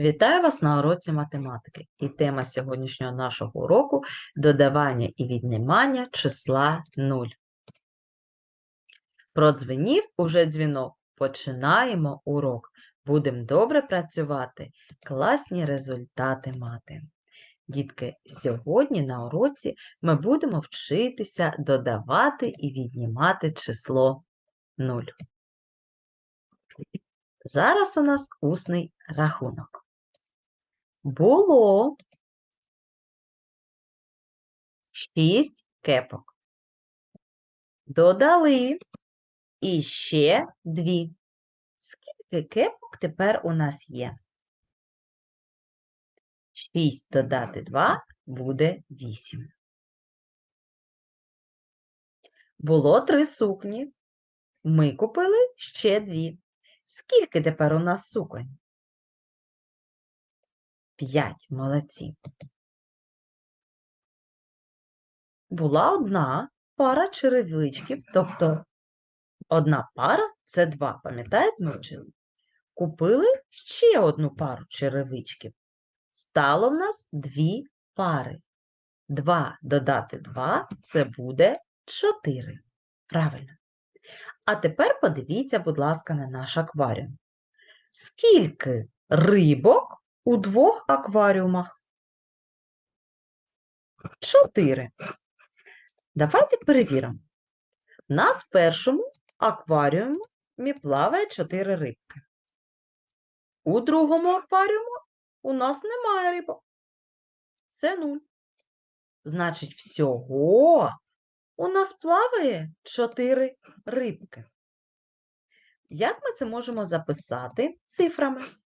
Вітаю вас на уроці математики. І тема сьогоднішнього нашого уроку додавання і віднімання числа 0. Продзвенів уже дзвінок. Починаємо урок. Будемо добре працювати, класні результати мати. Дітки, сьогодні на уроці ми будемо вчитися додавати і віднімати число 0. Зараз у нас усний рахунок. Було шість кепок. Додали іще дві. Скільки кепок тепер у нас є? 6 додати 2 буде 8. Було три сукні. Ми купили ще дві. Скільки тепер у нас суконь? П'ять. Молодці. Була одна пара черевичків, тобто одна пара це два. Пам'ятаєте, ми вчили? Купили ще одну пару черевичків. Стало в нас дві пари. Два додати два це буде чотири. Правильно. А тепер подивіться, будь ласка, на наш акваріум. Скільки рибок у двох акваріумах? Чотири. Давайте перевіримо. У нас в першому акваріумі плаває чотири рибки. У другому акваріумі у нас немає рибок. Це нуль. Значить, всього у нас плаває чотири рибки. Як ми це можемо записати цифрами?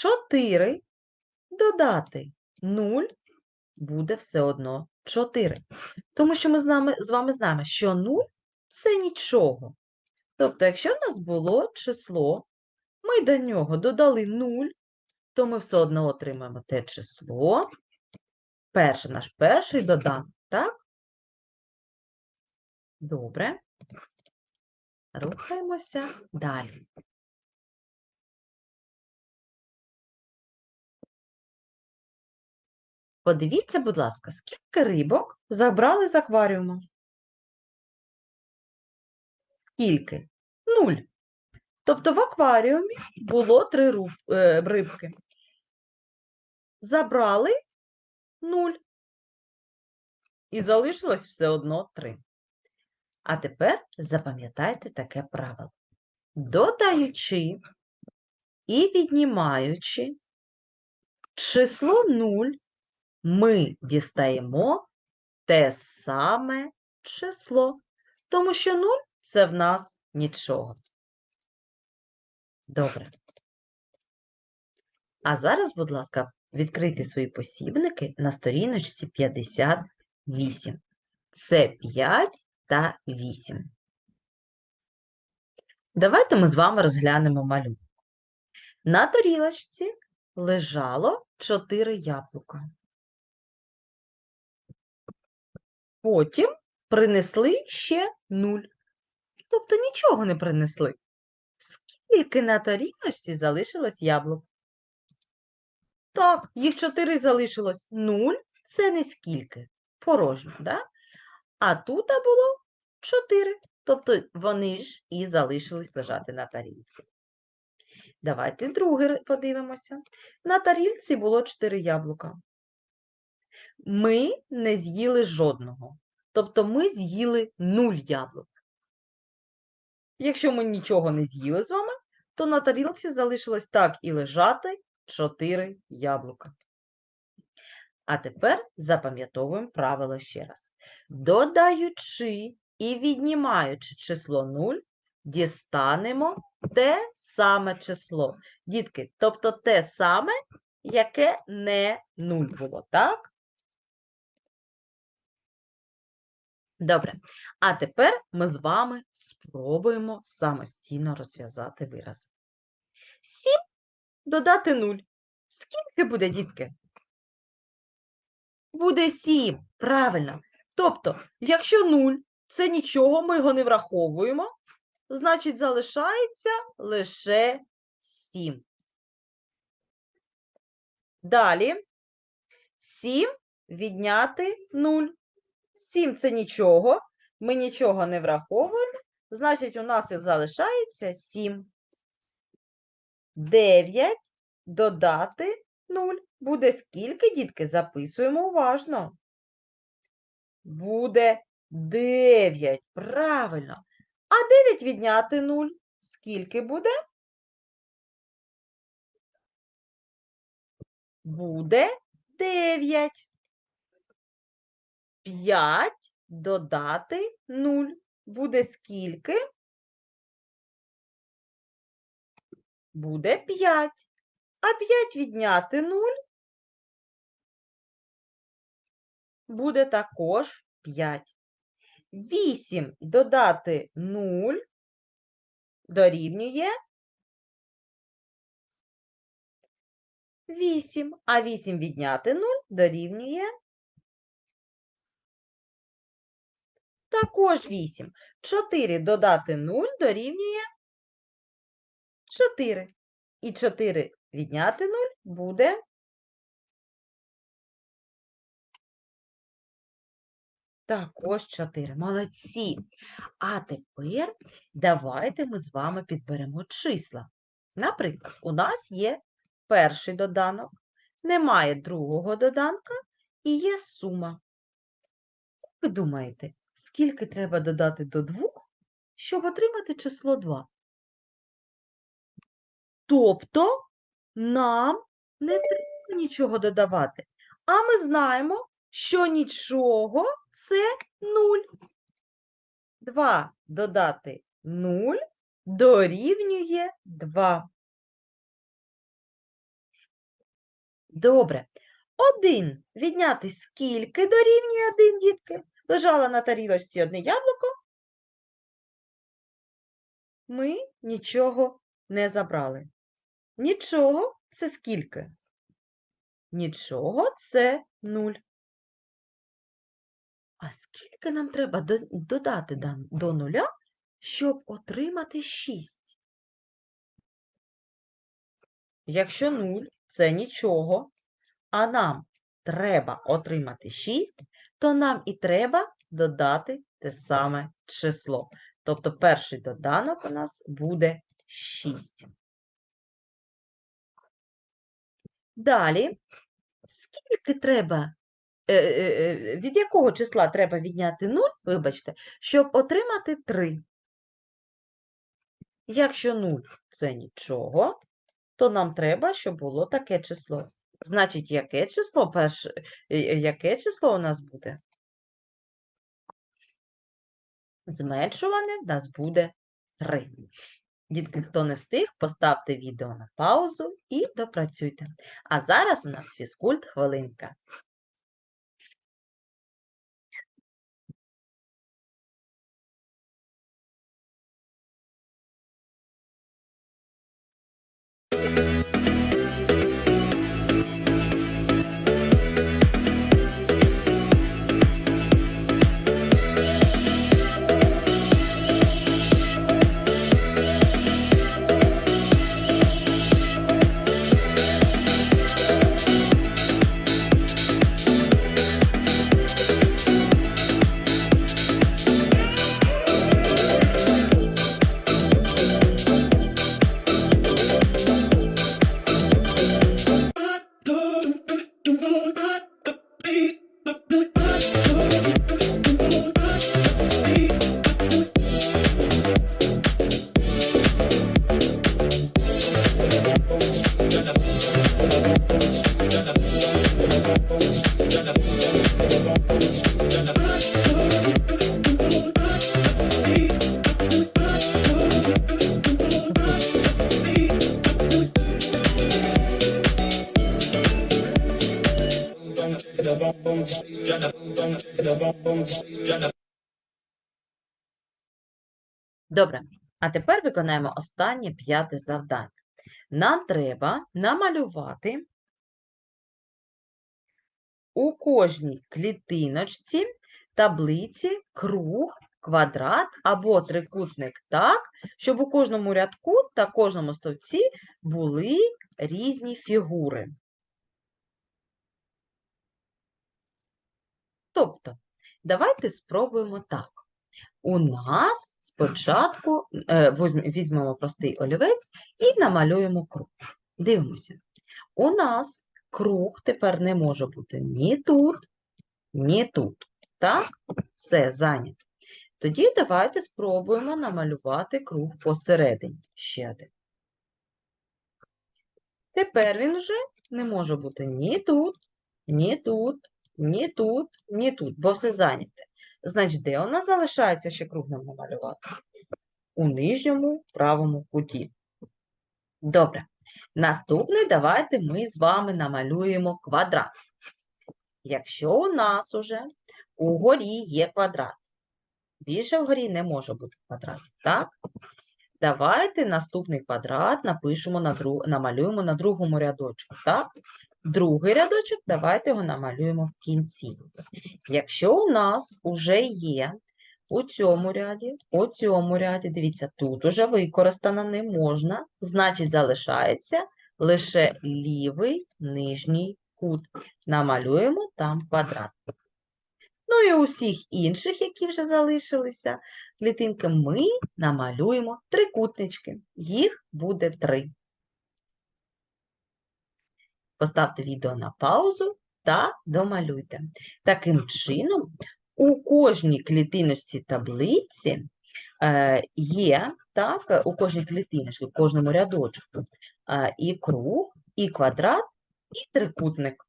4 додати 0 буде все одно 4. Тому що ми з, нами, з вами знаємо, що 0 це нічого. Тобто, якщо в нас було число, ми до нього додали 0, то ми все одно отримаємо те число. Перший наш перший доданок, так? Добре. Рухаємося далі. Подивіться, будь ласка, скільки рибок забрали з акваріуму? Скільки? Нуль. Тобто в акваріумі було три е, рибки. Забрали нуль. І залишилось все одно три. А тепер запам'ятайте таке правило. Додаючи і віднімаючи число 0, ми дістаємо те саме число, тому що 0 – це в нас нічого. Добре. А зараз, будь ласка, відкрийте свої посібники на сторіночці 58. Це 5 та 8. Давайте ми з вами розглянемо малюнок. На тарілочці лежало 4 яблука. Потім принесли ще 0. Тобто нічого не принесли. Скільки на тарілочці залишилось яблук? Так, їх 4 залишилось. 0 – це не скільки. Порожньо, да? А тут було 4. Тобто вони ж і залишились лежати на тарілці. Давайте друге подивимося. На тарілці було 4 яблука. Ми не з'їли жодного. Тобто ми з'їли 0 яблук. Якщо ми нічого не з'їли з вами, то на тарілці залишилось так і лежати 4 яблука. А тепер запам'ятовуємо правило ще раз. Додаючи і віднімаючи число 0, дістанемо те саме число. Дітки, тобто те саме, яке не 0 було, так? Добре. А тепер ми з вами спробуємо самостійно розв'язати вирази. 7 додати 0. Скільки буде, дітки? Буде 7. Правильно. Тобто, якщо 0 це нічого, ми його не враховуємо, значить залишається лише 7. Далі 7 відняти 0. 7 це нічого. Ми нічого не враховуємо. Значить, у нас і залишається 7. 9 додати 0. Буде скільки, дітки? Записуємо уважно. Буде 9. Правильно. А 9 відняти 0. Скільки буде? Буде 9. 5 додати 0. Буде скільки? Буде 5. А 5 відняти 0 буде також 5. 8 додати 0 дорівнює 8, а 8 відняти 0 дорівнює також 8. 4 додати 0 дорівнює 4. І 4 відняти 0 буде також 4. Молодці. А тепер давайте ми з вами підберемо числа. Наприклад, у нас є перший доданок, немає другого доданка і є сума. Як ви думаєте, скільки треба додати до двох, щоб отримати число 2? Тобто нам не треба нічого додавати. А ми знаємо, що нічого це 0. 2 додати 0 дорівнює 2. Добре. 1 відняти скільки дорівнює 1, дітки? Лежало на тарілочці одне яблуко. Ми нічого не забрали. Нічого це скільки? Нічого це 0. А скільки нам треба додати до нуля, щоб отримати 6? Якщо 0 – це нічого, а нам треба отримати 6, то нам і треба додати те саме число. Тобто перший доданок у нас буде 6. Далі, скільки треба, е, е, е, від якого числа треба відняти 0, вибачте, щоб отримати 3? Якщо 0 – це нічого, то нам треба, щоб було таке число. Значить, яке число перше, е, е, яке число у нас буде? Зменшуване в нас буде 3. Дітки, хто не встиг, поставте відео на паузу і допрацюйте. А зараз у нас фізкульт хвилинка. Добре, а тепер виконаємо останнє п'яте завдання. Нам треба намалювати у кожній клітиночці таблиці круг, квадрат або трикутник так, щоб у кожному рядку та кожному стовці були різні фігури. Тобто, давайте спробуємо так. У нас спочатку е, візьмемо простий олівець і намалюємо круг. Дивимося. У нас круг тепер не може бути ні тут, ні тут. Так? Все зайнято. Тоді давайте спробуємо намалювати круг посередині. Ще один. Тепер він вже не може бути ні тут, ні тут, ні тут, ні тут, бо все зайняте. Значить, де нас залишається ще круг нам намалювати? У нижньому правому куті. Добре. Наступний давайте ми з вами намалюємо квадрат. Якщо у нас уже угорі є квадрат, більше вгорі не може бути квадратів, так? Давайте наступний квадрат напишемо на друг... намалюємо на другому рядочку, так? Другий рядочок давайте його намалюємо в кінці. Якщо у нас уже є у цьому ряді, у цьому ряді, дивіться, тут уже використано не можна, значить залишається лише лівий нижній кут. Намалюємо там квадрат. Ну і усіх інших, які вже залишилися, клітинки, ми намалюємо трикутнички. Їх буде три. Поставте відео на паузу та домалюйте. Таким чином, у кожній клітиночці таблиці е, є, так, у кожній клітиночці, у кожному рядочку е, і круг, і квадрат, і трикутник.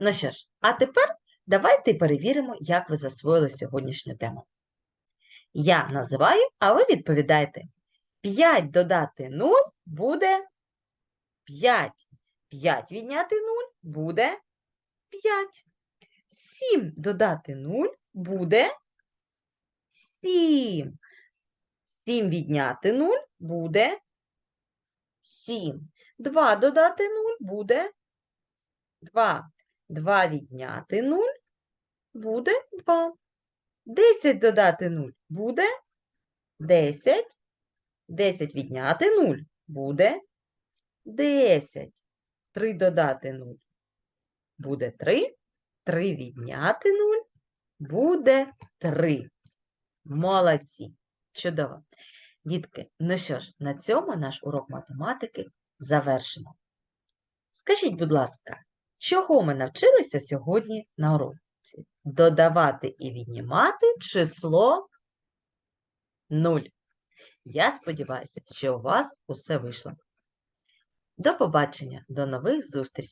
Ну що ж, а тепер давайте перевіримо, як ви засвоїли сьогоднішню тему. Я називаю, а ви відповідаєте. 5 додати 0 буде 5. 5 відняти 0 буде 5. 7 додати 0 буде 7. 7 відняти 0 буде 7. 2 додати 0 буде 2. 2 відняти 0 буде 2. 10 додати 0 буде 10. 10 відняти 0 буде 10. 3 додати 0 буде 3. 3 відняти 0 буде 3. Молодці. Чудово. Дітки, ну що ж, на цьому наш урок математики завершено. Скажіть, будь ласка, чого ми навчилися сьогодні на уроці? Додавати і віднімати число 0. Я сподіваюся, що у вас усе вийшло. До побачення, до нових зустрічей!